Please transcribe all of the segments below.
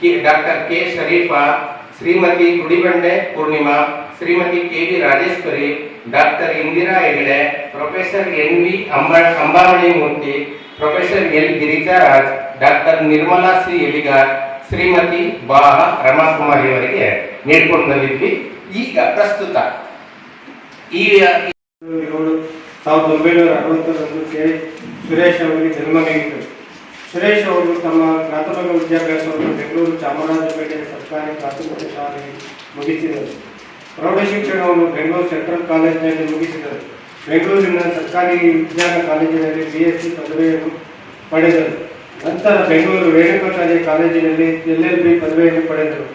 K, doctor K. Sharifa, Shrimati Gudibande Purnima, Shrimati K. V. Rajeshwari, doctor Indira Hegde, professor N. V. Amba Murthy, professor L. Girijaraj, doctor Nirmala C Eligar, Shrimati ಬಾಹ Ramakumari ಅವರಿಗೆ ನೀಡ್ಕೊಂಡು ಬಂದಿದ್ವಿ. ಈಗ ಪ್ರಸ್ತುತ ಈ ಸಾವಿರದ ಒಂಬೈನೂರ ಅರವತ್ತರಂದು K. Suresh ಅವರಿಗೆ ಜನ್ಮ ಸುರೇಶ್ ಅವರು ತಮ್ಮ ಪ್ರಾಥಮಿಕ ವಿದ್ಯಾಭ್ಯಾಸವನ್ನು ಬೆಂಗಳೂರು ಚಾಮರಾಜಪೇಟೆ ಸರ್ಕಾರಿ ಪ್ರಾಥಮಿಕ ಶಾಲೆಯಲ್ಲಿ ಮುಗಿಸಿದರು. ಪ್ರೌಢ ಶಿಕ್ಷಣವನ್ನು ಬೆಂಗಳೂರು ಸೆಂಟ್ರಲ್ ಕಾಲೇಜಿನಲ್ಲಿ ಮುಗಿಸಿದರು. ಬೆಂಗಳೂರಿನ ಸರ್ಕಾರಿ ವಿಜ್ಞಾನ ಕಾಲೇಜಿನಲ್ಲಿ ಬಿ ಎಸ್ ಸಿ ಪದವಿಯನ್ನು ಪಡೆದರು. ನಂತರ ಬೆಂಗಳೂರು ರೇಣುಕಾಚಾರ್ಯ ಕಾಲೇಜಿನಲ್ಲಿ ಎಲ್ ಎಲ್ ಬಿ ಪದವಿಯನ್ನು ಪಡೆದರು.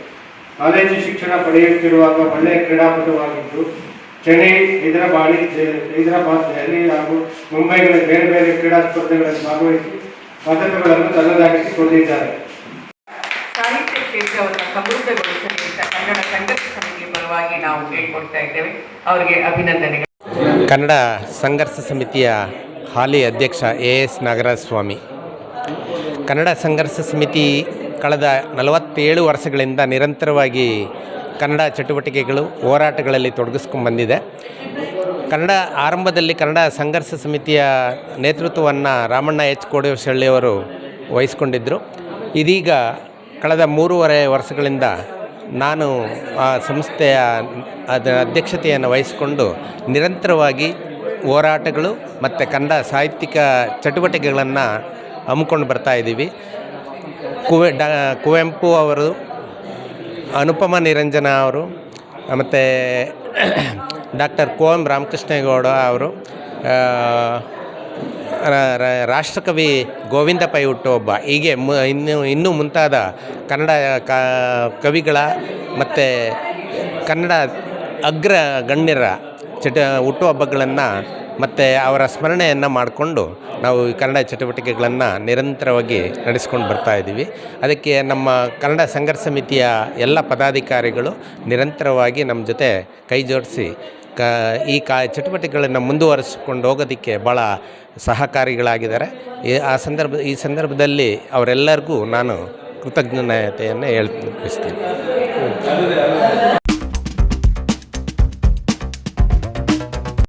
ಕಾಲೇಜು ಶಿಕ್ಷಣ ಪಡೆಯುತ್ತಿರುವಾಗ ಒಳ್ಳೆಯ ಕ್ರೀಡಾಪಟುವಾಗಿದ್ದು, ಚೆನ್ನೈ, ಹೈದರಾಬಾದ್ ಹೈದರಾಬಾದ್, ದೆಹಲಿ ಹಾಗೂ ಮುಂಬೈಗಳ ಬೇರೆ ಬೇರೆ ಕ್ರೀಡಾ ಸ್ಪರ್ಧೆಗಳಲ್ಲಿ ಭಾಗವಹಿಸಿ ಪದಕಗಳನ್ನು ತನ್ನದಾಗಿಸಿಕೊಂಡಿದ್ದಾರೆ ಸಾಹಿತ್ಯ ಕ್ಷೇತ್ರವನ್ನು ಸಮೃದ್ಧಗೊಳಿಸಲಿ ಕನ್ನಡ ಸಂಘರ್ಷ ಸಮಿತಿ ಪರವಾಗಿ ನಾವು ಕೇಳ್ಕೊಡ್ತಾ ಇದ್ದೇವೆ. ಅವರಿಗೆ ಅಭಿನಂದನೆಗಳು. ಕನ್ನಡ ಸಂಘರ್ಷ ಸಮಿತಿಯ ಹಾಲಿ ಅಧ್ಯಕ್ಷ ಎ ಎಸ್ ನಾಗರಾಜ ಸ್ವಾಮಿ ಕನ್ನಡ ಸಂಘರ್ಷ ಸಮಿತಿ ಕಳೆದ ನಲವತ್ತೇಳು ವರ್ಷಗಳಿಂದ ನಿರಂತರವಾಗಿ ಕನ್ನಡ ಚಟುವಟಿಕೆಗಳು ಹೋರಾಟಗಳಲ್ಲಿ ತೊಡಗಿಸ್ಕೊಂಡು ಬಂದಿದೆ. ಕನ್ನಡ ಆರಂಭದಲ್ಲಿ ಕನ್ನಡ ಸಂಘರ್ಷ ಸಮಿತಿಯ ನೇತೃತ್ವವನ್ನು ರಾಮಣ್ಣ ಎಚ್ ಅವರು ವಹಿಸ್ಕೊಂಡಿದ್ದರು ಇದೀಗ ಕಳೆದ ಮೂರುವರೆ ವರ್ಷಗಳಿಂದ ನಾನು ಆ ಸಂಸ್ಥೆಯ ಅದ ಅಧ್ಯಕ್ಷತೆಯನ್ನು ವಹಿಸಿಕೊಂಡು ನಿರಂತರವಾಗಿ ಹೋರಾಟಗಳು ಮತ್ತು ಕನ್ನಡ ಸಾಹಿತ್ಯಿಕ ಚಟುವಟಿಕೆಗಳನ್ನು ಹಮ್ಮಿಕೊಂಡು ಬರ್ತಾ ಇದ್ದೀವಿ. ಕುವೆ ಡಾ ಕುವೆಂಪು ಅವರು, ಅನುಪಮ ನಿರಂಜನ ಅವರು, ಮತ್ತು ಡಾಕ್ಟರ್ ಕೋಮ್ ರಾಮಕೃಷ್ಣೇಗೌಡ ಅವರು ರಾಷ್ಟ್ರಕವಿ ಗೋವಿಂದ ಪೈ ಹುಟ್ಟುಹಬ್ಬ, ಹೀಗೆ ಮು, ಇನ್ನು, ಇನ್ನೂ ಮುಂತಾದ ಕನ್ನಡ ಕವಿಗಳ ಮತ್ತು ಕನ್ನಡ ಅಗ್ರ ಗಣ್ಯರ ಚಟ, ಹುಟ್ಟುಹಬ್ಬಗಳನ್ನು ಮತ್ತು ಅವರ ಸ್ಮರಣೆಯನ್ನು ಮಾಡಿಕೊಂಡು ನಾವು ಈ ಕನ್ನಡ ಚಟುವಟಿಕೆಗಳನ್ನು ನಿರಂತರವಾಗಿ ನಡೆಸ್ಕೊಂಡು ಬರ್ತಾ ಇದ್ದೀವಿ. ಅದಕ್ಕೆ ನಮ್ಮ ಕನ್ನಡ ಸಂಘರ್ಷ ಸಮಿತಿಯ ಎಲ್ಲ ಪದಾಧಿಕಾರಿಗಳು ನಿರಂತರವಾಗಿ ನಮ್ಮ ಜೊತೆ ಕೈ ಜೋಡಿಸಿ ಕ ಈ ಕಾ ಚಟುವಟಿಕೆಗಳನ್ನು ಮುಂದುವರಿಸಿಕೊಂಡು ಹೋಗೋದಕ್ಕೆ ಭಾಳ ಸಹಕಾರಿಗಳಾಗಿದ್ದಾರೆ. ಆ ಸಂದರ್ಭ, ಈ ಸಂದರ್ಭದಲ್ಲಿ ಅವರೆಲ್ಲರಿಗೂ ನಾನು ಕೃತಜ್ಞತೆಯನ್ನು ಹೇಳ್ತೀನಿ